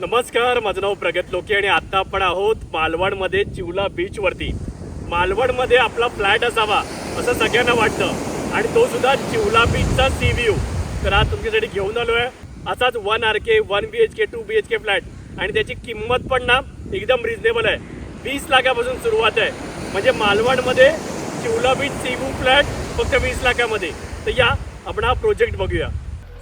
नमस्कार माझं नाव प्रगत लोके आणि आता आपण आहोत मालवणमध्ये चिवला बीच वरती. मालवणमध्ये आपला फ्लॅट असावा असं सगळ्यांना वाटतं. आणि तो सुद्धा चिवला बीचचा सी व्ह्यू तर आज तुमच्यासाठी घेऊन आलो आहे असाच one R K one B H K two B H K flat आणि त्याची किंमत पण ना एकदम रिझनेबल आहे. वीस लाखापासून सुरुवात आहे. म्हणजे मालवणमध्ये Chivla beach sea view flat फक्त वीस लाखामध्ये. तर या आपण हा प्रोजेक्ट बघूया.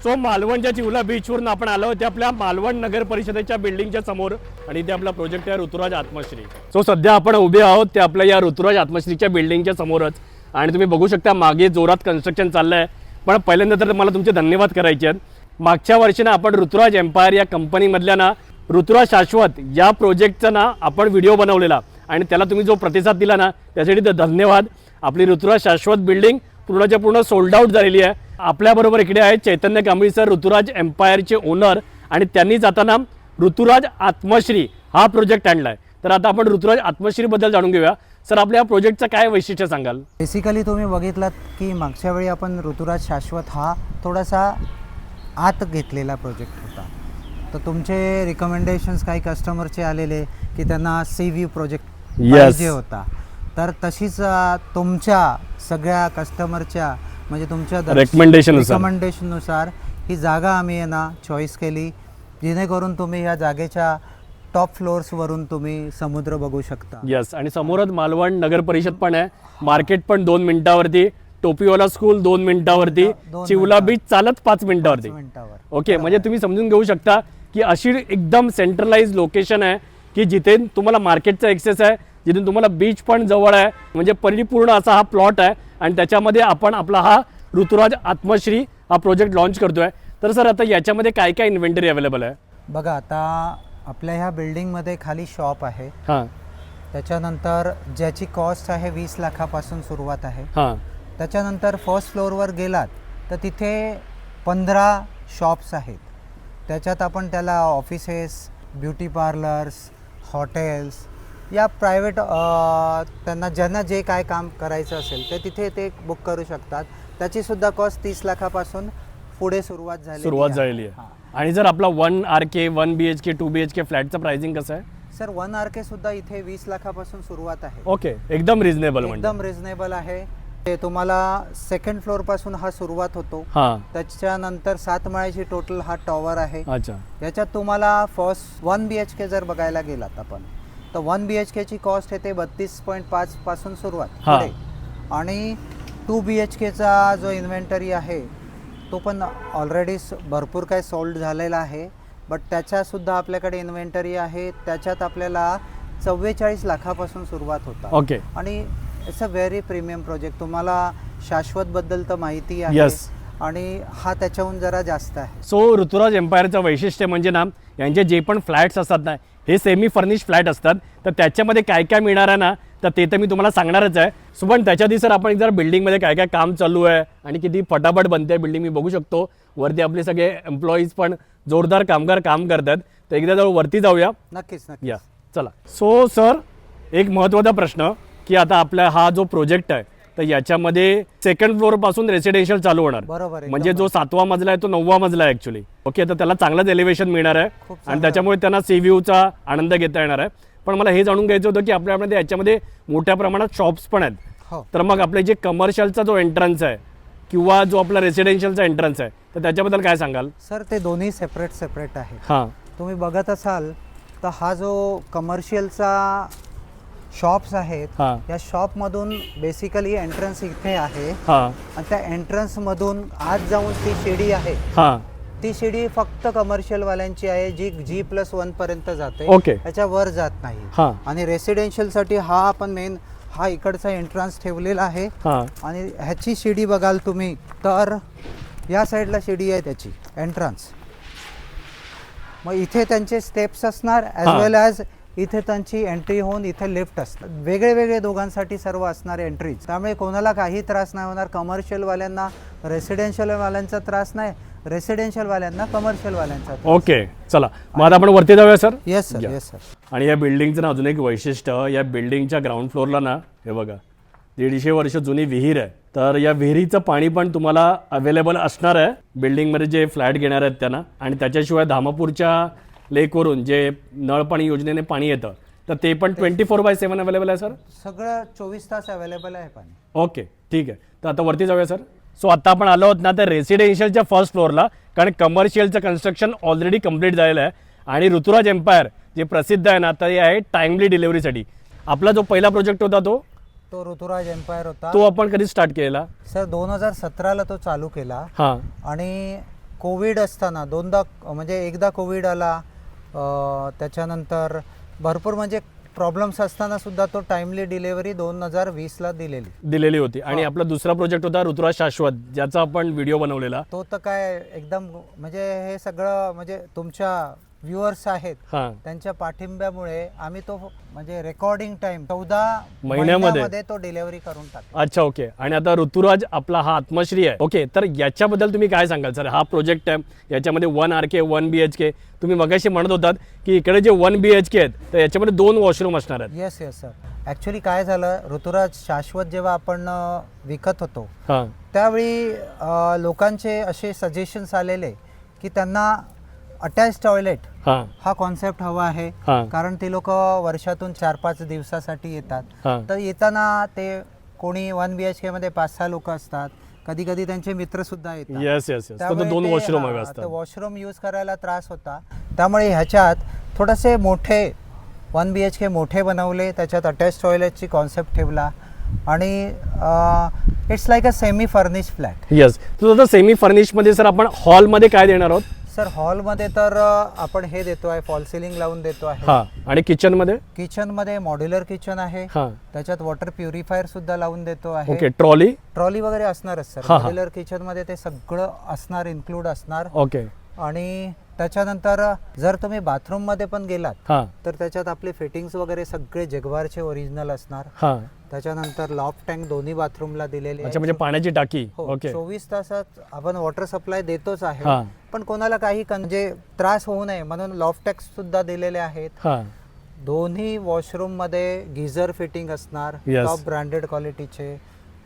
सो मालवणच्या चिवला बीचवरून आपण आलो होते आपल्या मालवण नगर परिषदेच्या बिल्डिंगच्या समोर आणि इथे आपला प्रोजेक्ट आहे ऋतुराज आत्मश्री. सो सध्या आपण उभे आहोत ते आपल्या या ऋतुराज आत्मश्रीच्या बिल्डिंगच्या समोरच. आणि तुम्ही बघू शकता मागे जोरात कन्स्ट्रक्शन चाललं आहे पण पहिल्यांदा तर मला तुमचे धन्यवाद करायचे आहेत. मागच्या वर्षी ना आपण ऋतुराज एम्पायर या कंपनीमधल्या ना ऋतुराज शाश्वत या प्रोजेक्टचा ना आपण व्हिडिओ बनवलेला. आणि त्याला तुम्ही जो प्रतिसाद दिला ना त्यासाठी तर धन्यवाद. आपली ऋतुराज शाश्वत बिल्डिंग पूर्णच्या पूर्ण सोल्ड आउट झालेली आहे. आपल्याबरोबर इकडे आहेत चैतन्य कांबळी सर ऋतुराज एम्पायरचे ओनर आणि त्यांनी जाताना ऋतुराज आत्मश्री हा प्रोजेक्ट आणलाय. तर आता आपण ऋतुराज आत्मश्री बद्दल जाणून घेऊया. सर आपल्या प्रोजेक्टचं काय वैशिष्ट्य सांगाल? बेसिकली तुम्ही बघितलात की मागच्या वेळी आपण ऋतुराज शाश्वत हा थोडासा आत घेतलेला प्रोजेक्ट होता. तर तुमचे रिकमेंडेशन्स काही कस्टमरचे आलेले की त्यांना सी व्ही प्रोजेक्ट Yes. पाहिजे होता. तर तशीच तुमच्या सगळ्या कस्टमरच्या म्हणजे तुमच्या नुसार. रिकमेंडेशननुसार ही जागा आम्ही आहे ना चॉईस केली. जेणेकरून तुम्ही या जागेच्या टॉप फ्लोअर्सवरून तुम्ही समुद्र बघू शकता. यस आणि समोरच मालवण नगर परिषद पण आहे. मार्केट पण दोन मिनिटावरती टोपीवाला स्कूल दोन मिनिटावरती चिवला. बीच चालत पाच मिनिटावरती. मिनिटावर. ओके म्हणजे तुम्ही समजून घेऊ शकता की अशी एकदम सेंट्रलाइज लोकेशन आहे की जिथे तुम्हाला मार्केटचा एक्सेस आहे. जिथे तुम्हाला बीच पण जवळ आहे. म्हणजे परिपूर्ण असा हा प्लॉट आहे. आणि त्याच्यामध्ये आपण आपला हा ऋतुराज आत्मश्री हा प्रोजेक्ट लॉन्च करतोय. तर सर आता याच्यामध्ये काय काय इन्व्हेंटरी अवेलेबल आहे? बघा आता आपल्या ह्या बिल्डिंगमध्ये खाली शॉप आहे. हां. त्याच्यानंतर ज्याची कॉस्ट आहे वीस लाखापासून सुरुवात आहे. हां. त्याच्यानंतर फर्स्ट फ्लोअरवर गेलात तर तिथे पंधरा शॉप्स आहेत. त्याच्यात आपण त्याला ऑफिसेस ब्युटी पार्लर्स हॉटेल्स या प्रायव्हेट त्यांना ज्यांना जे काय काम करायचं असेल ते तिथे ते बुक करू शकतात. त्याचीसुद्धा कॉस्ट तीस लाखापासून पुढे सुरुवात झाली सुरुवात झालेली आहे. आणि जर आपला one R K one B H K two B H K फ्लॅटचं pricing कसं आहे? सर वन आर के सुद्धा इथे वीस लाखापासून सुरुवात आहे. ओके एकदम रिझनेबल म्हणजे. एकदम रिझनेबल आहे. ते तुम्हाला सेकंड फ्लोअरपासून हा सुरुवात होतो. हां. त्याच्यानंतर सात माळ्याची टोटल हा टॉवर आहे. अच्छा. याच्यात तुम्हाला first one B H K जर बघायला गेलात आपण तर वन बी एच केची कॉस्ट आहे ते बत्तीस पॉईंट पाच पासून सुरुवात. हा. पुढे. आणि टू बी एच केचा जो इन्व्हेंटरी आहे तो पण ऑलरेडी भरपूर काय सोल्ड झालेला आहे. बट त्याच्यासुद्धा आपल्याकडे इन्व्हेंटरी आहे. त्याच्यात आपल्याला चव्वेचाळीस लाखापासून सुरुवात होतात ओके आणि it's a very premium project तुम्हाला शाश्वत बद्दल तर माहिती आहे. Yes. आणि हा त्याच्याहून जरा जास्त आहे. सो ऋतुराज एम्पायरचं वैशिष्ट्य म्हणजे ना यांचे जे पण फ्लॅट्स असतात ना हे सेमी फर्निश फ्लॅट असतात. तर त्याच्यामध्ये काय काय मिळणार आहे ना तर ते तर मी तुम्हाला सांगणारच आहे. सो पण त्याच्या सर आपण एक जरा बिल्डिंगमध्ये काय काय काम चालू आहे आणि किती फटाफट बनते बिल्डिंग मी बघू शकतो. वरती आपले सगळे एम्प्लॉईज पण जोरदार कामगार काम करतात. तर एकदा जर वरती जाऊया. नक्कीच नक्कीच. या चला. सो सर एक महत्त्वाचा प्रश्न की आता आपला हा जो प्रोजेक्ट आहे तर याच्यामध्ये सेकंड फ्लोअरपासून रेसिडेन्शियल चालू होणार. बरोबर, म्हणजे जो सातवा मजला आहे तो नववा मजला आहे ऍक्च्युली ओके तर त्याला चांगलंच एलिव्हेशन मिळणार आहे. खूप आणि. त्याच्यामुळे त्यांना सी व्ह्यूचा आनंद घेता येणार आहे. पण मला हे जाणून घ्यायचं होतं की आपल्यामध्ये याच्यामध्ये मोठ्या प्रमाणात शॉप्स पण आहेत. हो. तर मग आपले जे कमर्शियलचा जो एंट्रन्स आहे किंवा जो आपला रेसिडेन्शियलचा एंट्रन्स आहे तर त्याच्याबद्दल काय सांगाल? सर ते दोन्ही सेपरेट सेपरेट आहे हां. तुम्ही बघत असाल तर हा जो कमर्शियलचा शॉप्स आहेत. हां. या शॉपमधून बेसिकली एंट्रन्स इथे आहे. हां. आणि त्या एंट्रन्समधून आत जाऊन ती शिडी आहे. हां. ती शिडी फक्त कमर्शियल वाल्यांची आहे जी जी प्लस वन पर्यंत जाते. त्याच्या वर जात नाही. हां. आणि रेसिडेन्शियलसाठी हा आपण मेन हा इकडचा एंट्रन्स ठेवलेला आहे. हां. आणि ह्याची शिडी बघाल तुम्ही तर या साईडला शिडी आहे त्याची एंट्रन्स मग इथे त्यांचे स्टेप्स असणार ॲज हा. वेल ॲज इथे त्यांची एंट्री होऊन इथे लिफ्ट असतात. वेगळे वेगळे दोघांसाठी सर्व असणारे एंट्रीज त्यामुळे कोणाला काही त्रास नाही होणार. कमर्शियल वाल्यांना रेसिडेन्शियल वाल्यांचा त्रास नाही. रेसिडेन्शियल वाल्यांना कमर्शियल वाल्यांचा ओके चला. मग आता आपण वरती जाऊया sir yes sir. Yes sir आणि या बिल्डिंगचं ना अजून एक वैशिष्ट्य या बिल्डिंगच्या ग्राउंड फ्लोअरला ना हे बघा दीडशे वर्ष जुनी विहीर आहे. तर या विहिरीचं पाणी पण तुम्हाला अवेलेबल असणार आहे. बिल्डिंगमध्ये जे फ्लॅट घेणार आहेत त्यांना. आणि त्याच्याशिवाय धामापूरच्या लेकवरून जे नळ पाणी योजनेने पाणी येतं तर ते पण twenty four by seven available आहे सर सगळं चोवीस तास अवेलेबल आहे पाणी. ओके ठीक आहे. तर आता वरती जाऊया सर सो आता आपण आलो आहोत ना तर रेसिडेन्शियलच्या फर्स्ट फ्लोअरला कारण कमर्शियलचं कन्स्ट्रक्शन ऑलरेडी कंप्लीट झालेलं आहे. आणि ऋतुराज एम्पायर जे प्रसिद्ध आहे ना तर हे आहे टाइमली डिलिव्हरीसाठी आपला जो पहिला प्रोजेक्ट होता तो? तो ऋतुराज एम्पायर होता. तो आपण कधी स्टार्ट केलेला? सर दोन हजार सतराला तो चालू केला. हां. आणि कोविड असताना दोनदा म्हणजे एकदा कोविड आला त्याच्यानंतर भरपूर म्हणजे प्रॉब्लेम्स असताना सुद्धा तो टाइमली डिलेवरी दोन हजार वीसला दिलेली. दिलेली होती. आणि आपला दुसरा प्रोजेक्ट होता ऋतुराज शाश्वत ज्याचा आपण व्हिडिओ बनवलेला. तो तर काय एकदम म्हणजे हे सगळं म्हणजे तुमच्या व्ह्युअर्स आहेत हां. त्यांच्या पाठिंब्यामुळे आम्ही तो म्हणजे रेकॉर्डिंग टाइम चौदा महिन्यामध्ये. तो डिलेवरी करून टाकला. अच्छा ओके. आणि आता ऋतुराज आपला हा आत्मश्री आहे. ओके तर याच्याबद्दल तुम्ही काय सांगाल सर? हा प्रोजेक्ट आहे. याच्यामध्ये one R K one B H K तुम्ही मगाशी म्हणत होतात की इकडे जे वन बी एच के आहेत तर याच्यामध्ये दोन वॉशरूम असणार आहेत. येस येस सर ॲक्च्युली काय झालं ऋतुराज शाश्वत जेव्हा आपण अं, विकत होतो हां. त्यावेळी अ, लोकांचे असे सजेशन्स आलेले की त्यांना अटॅच टॉयलेट हां. कॉन्सेप्ट हवा आहे. कारण ते लोक वर्षातून चार पाच दिवसासाठी येतात. तर येताना ते कोणी वन बी एच केमध्ये पाच सहा लोक असतात. कधी कधी त्यांचे मित्र सुद्धा येतात येस येस दोन वॉशरूम वॉशरूम यूज करायला त्रास होता. त्यामुळे ह्याच्यात थोडेसे मोठे वन बी एच के मोठे बनवले. त्याच्यात अटॅच टॉयलेटची कॉन्सेप्ट ठेवला. आणि it's like a semi furnish flat yes तर सेमी फर्निशमध्ये सर आपण हॉलमध्ये काय देणार आहोत? सर हॉलमध्ये तर अ, आपण हे देतो आहे फॉल सिलिंग लावून देतो आहे. हां आणि किचनमध्ये? किचनमध्ये मॉड्युलर किचन आहे. हां. त्याच्यात वॉटर प्युरिफायर सुद्धा लावून देतो आहे. Okay trolley? ट्रॉली वगैरे असणारच सर. हा, हा. मॉड्युलर किचनमध्ये ते सगळं असणार इन्क्लूड असणार. ओके. आणि त्याच्यानंतर जर तुम्ही बाथरूममध्ये पण गेलात हां. तर त्याच्यात आपले फिटिंग्स वगैरे सगळे जगवारचे ओरिजिनल असणार. हां. त्याच्यानंतर लॉफ्ट टँक दोन्ही बाथरूमला दिलेले अच्छा म्हणजे पाण्याची टाकी. हो ओके. चोवीस तासात आपण वॉटर सप्लाय देतोच आहे. हां. पण कोणाला काही म्हणजे त्रास होऊ नये म्हणून लॉफ्ट टॅक्स सुद्धा दिलेले आहेत. हां. दोन्ही वॉशरूममध्ये गिझर फिटिंग असणार Yes. टॉप ब्रँडेड क्वालिटीचे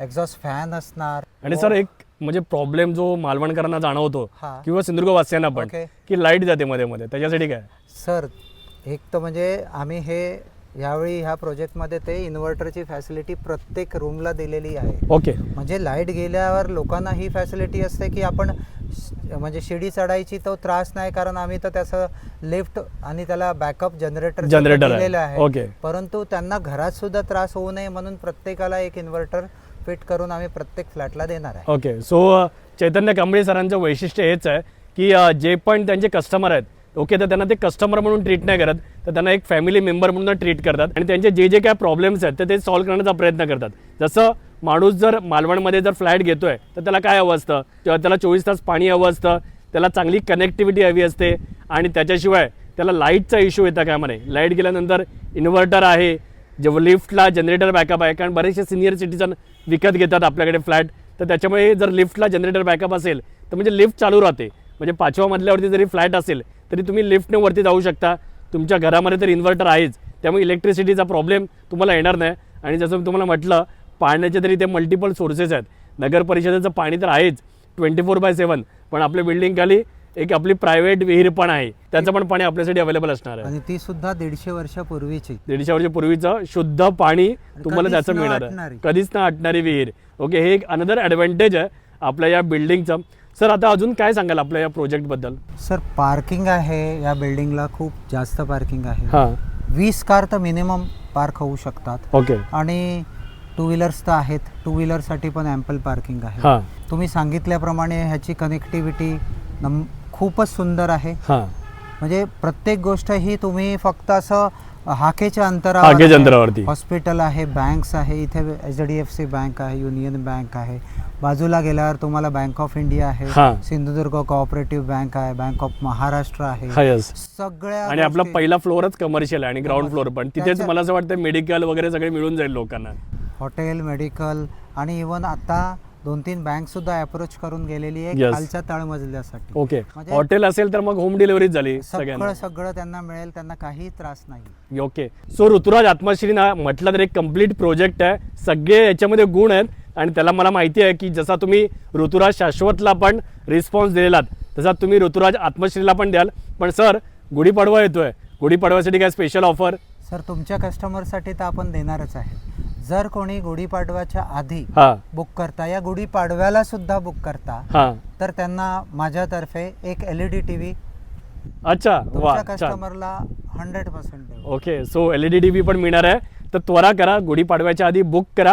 एक्झॉस्ट फॅन असणार. आणि सर एक म्हणजे प्रॉब्लेम जो मालवणकरांना जाणवतो हा. किंवा सिंधुदुर्गवासियांना पण ओके. की लाइट जाते मध्ये मध्ये. त्याच्यासाठी काय? सर एक तर म्हणजे आम्ही हे यावेळी ह्या प्रोजेक्टमध्ये ते इन्व्हर्टरची फॅसिलिटी प्रत्येक रूमला दिलेली आहे. ओके. म्हणजे लाइट गेल्यावर लोकांना ही फॅसिलिटी असते की आपण म्हणजे शिडी चढायची तो त्रास नाही कारण आम्ही तर त्याचं लिफ्ट आणि त्याला बॅकअप जनरेटर जनरेटर दिलेलं आहे. परंतु त्यांना घरात सुद्धा त्रास होऊ नये म्हणून प्रत्येकाला एक इन्व्हर्टर फिट करून आम्ही प्रत्येक फ्लॅटला देणार आहे. ओके. सो चैतन्य कांबळे सरांचं वैशिष्ट्य हेच आहे की जे पण त्यांचे कस्टमर आहेत ओके तर त्यांना ते कस्टमर म्हणून ट्रीट नाही करत तर त्यांना एक फॅमिली मेंबर म्हणून ट्रीट करतात आणि त्यांचे जे जे काय प्रॉब्लेम्स आहेत तर ते सॉल्व्ह करण्याचा प्रयत्न करतात. जसं माणूस जर मालवणमध्ये जर फ्लॅट घेतोय तर त्याला काय हवं असतं? किंवा त्याला चोवीस तास पाणी हवं असतं त्याला चांगली कनेक्टिव्हिटी हवी असते आणि त्याच्याशिवाय त्याला लाईटचा इश्यू येता काय म्हणे? लाइट गेल्यानंतर इन्व्हर्टर आहे जेव्हा लिफ्टला जनरेटर बॅकअप आहे कारण बरेचसे सिनियर सिटीजन विकत घेतात आपल्याकडे फ्लॅट तर त्याच्यामुळे जर लिफ्टला जनरेटर बॅकअप असेल तर म्हणजे लिफ्ट चालू राहते. म्हणजे पाचव्या मजल्यावरती जरी फ्लॅट असेल तरी तुम्ही लिफ्टने वरती जाऊ शकता. तुमच्या घरामध्ये तर इन्व्हर्टर आहेच. त्यामुळे इलेक्ट्रिसिटीचा प्रॉब्लेम तुम्हाला येणार नाही. आणि जसं मी तुम्हाला म्हटलं पाण्याचे तरी ते मल्टिपल सोर्सेस आहेत. नगर परिषदेचं पाणी तर आहेच ट्वेंटी फोर बाय सेवन पण आपल्या बिल्डिंग खाली एक आपली प्रायव्हेट विहीर पण आहे. त्याचं पण पाणी आपल्यासाठी अवेलेबल असणार आहे. आणि ती सुद्धा दीडशे वर्षापूर्वीची. दीडशे वर्ष पूर्वीचं शुद्ध पाणी तुम्हाला त्याचं मिळणार आहे. कधीच ना आटणारी विहीर. ओके हे एक अनदर ॲडव्हान्टेज आहे आपल्या या बिल्डिंगचं सर आता अजून काय सांगाल आपल्या या प्रोजेक्टबद्दल सर पार्किंग आहे या बिल्डिंगला खूप जास्त पार्किंग आहे. हां. वीस कार तर मिनिमम पार्क होऊ शकतात. ओके आणि टू व्हीलर्स तर आहेत. टू व्हीलरसाठी पण ॲम्पल पार्किंग आहे. हां. तुम्ही सांगितल्याप्रमाणे ह्याची कनेक्टिव्हिटी नम खूपच सुंदर आहे. हां. म्हणजे प्रत्येक गोष्ट ही तुम्ही फक्त असं हाकेच्या अंतरावर हाकेच्या. अंतरावरती. हॉस्पिटल आहे बँक्स आहे इथे H D F C bank आहे युनियन बँक आहे बाजूला गेल्यावर तुम्हाला बँक ऑफ इंडिया आहे. सिंधुदुर्ग कोऑपरेटिव्ह बँक आहे बँक ऑफ महाराष्ट्र आहे सगळ्या आणि आपला पहिला फ्लोअरच कमर्शियल आहे आणि ग्राउंड फ्लोअर पण तिथेच मला असं वाटतं मेडिकल वगैरे सगळे मिळून जाईल लोकांना हॉटेल मेडिकल आणि इवन आता दोन तीन बँक सुद्धा अप्रोच करून गेलेली आहे Yes. खालच्या तळमजल्यासाठी. ओके म्हणजे- हॉटेल असेल तर मग होम डिलिव्हरीच झाली सगळ्यांना. सगळं सगळं त्यांना मिळेल त्यांना काही त्रास नाही. ओके सो ऋतुराज आत्मश्री ना म्हटलं तर एक कंप्लीट प्रोजेक्ट आहे. सगळे याच्यामध्ये गुण आहेत. आणि त्याला मला माहिती आहे की जसा तुम्ही ऋतुराज शाश्वतला पण रिस्पॉन्स दिलेलात तसा तुम्ही ऋतुराज आत्मश्रीला पण द्याल. पण सर गुढीपाडवा येतोय. गुढीपाडव्यासाठी काय स्पेशल ऑफर सर तुमच्या कस्टमरसाठी तर आपण देणारच आहे. जर कोणी गुढीपाडव्याच्या आधी हा. बुक करता या गुढीपाडव्याला सुद्धा बुक करता हा. तर त्यांना माझ्यातर्फे एक L E D T V अच्छा वा तुमच्या छान. कस्टमरला hundred percent okay so L E D T V पण मिळणार आहे. तर त्वरा करा गुढीपाडव्याच्या आधी बुक करा.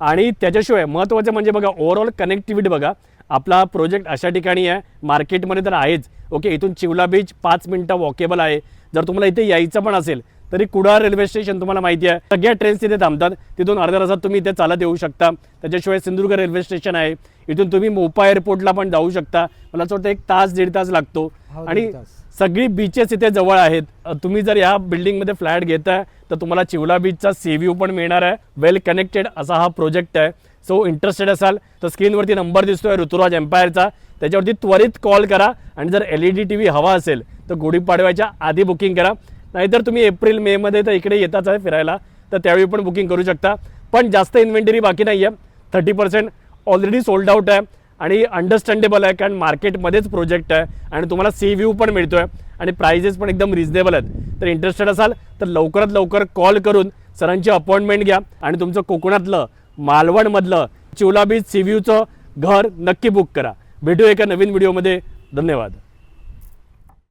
आणि त्याच्याशिवाय महत्त्वाचं म्हणजे बघा ओव्हरऑल कनेक्टिव्हिटी बघा. आपला प्रोजेक्ट अशा ठिकाणी आहे मार्केटमध्ये तर आहेच. ओके इथून चिवला बीच पाच मिनटं वॉकेबल आहे. जर तुम्हाला इथे यायचं पण असेल तरी कुडाळ रेल्वे स्टेशन तुम्हाला माहिती आहे. सगळ्या ट्रेन्स तिथे थांबतात. तिथून अर्ध्या तासात तुम्ही इथे चालत येऊ शकता. त्याच्याशिवाय सिंधुदुर्ग रेल्वे स्टेशन आहे. इथून तुम्ही मोपा एअरपोर्टला पण जाऊ शकता. मला असं वाटतं एक तास दीड तास लागतो. हो, आणि. सगळी बीचेस इथे जवळ आहेत. तुम्ही जर या बिल्डिंगमध्ये फ्लॅट घेताय तर तुम्हाला चिवला बीचचा सी व्ह्यू पण मिळणार आहे. वेल कनेक्टेड असा हा प्रोजेक्ट आहे. सो इंटरेस्टेड असाल तर स्क्रीनवरती नंबर दिसतोय ऋतुराज एम्पायरचा त्याच्यावरती त्वरित कॉल करा. आणि जर L E D T V हवा असेल तर गुढीपाडव्याच्या आधी बुकिंग करा. नाहीतर तुम्ही एप्रिल मेमध्ये तर इकडे येताच आहे फिरायला तर त्यावेळी पण बुकिंग करू शकता. पण जास्त इन्व्हेंटरी बाकी नाही आहे thirty percent already sold out आहे आणि अंडरस्टँडेबल आहे कारण मार्केटमध्येच प्रोजेक्ट आहे आणि तुम्हाला सी व्ह्यू पण मिळतोय आणि प्राइजेस पण एकदम रिजनेबल आहेत. तर इंटरेस्टेड असाल तर लवकरात लवकर कॉल करून सरांची अपॉइंटमेंट घ्या आणि तुमचं कोकणातलं मालवणमधलं चिवला बीच सी व्ह्यूचं घर नक्की बुक करा. भेटू एका नवीन व्हिडिओमध्ये धन्यवाद.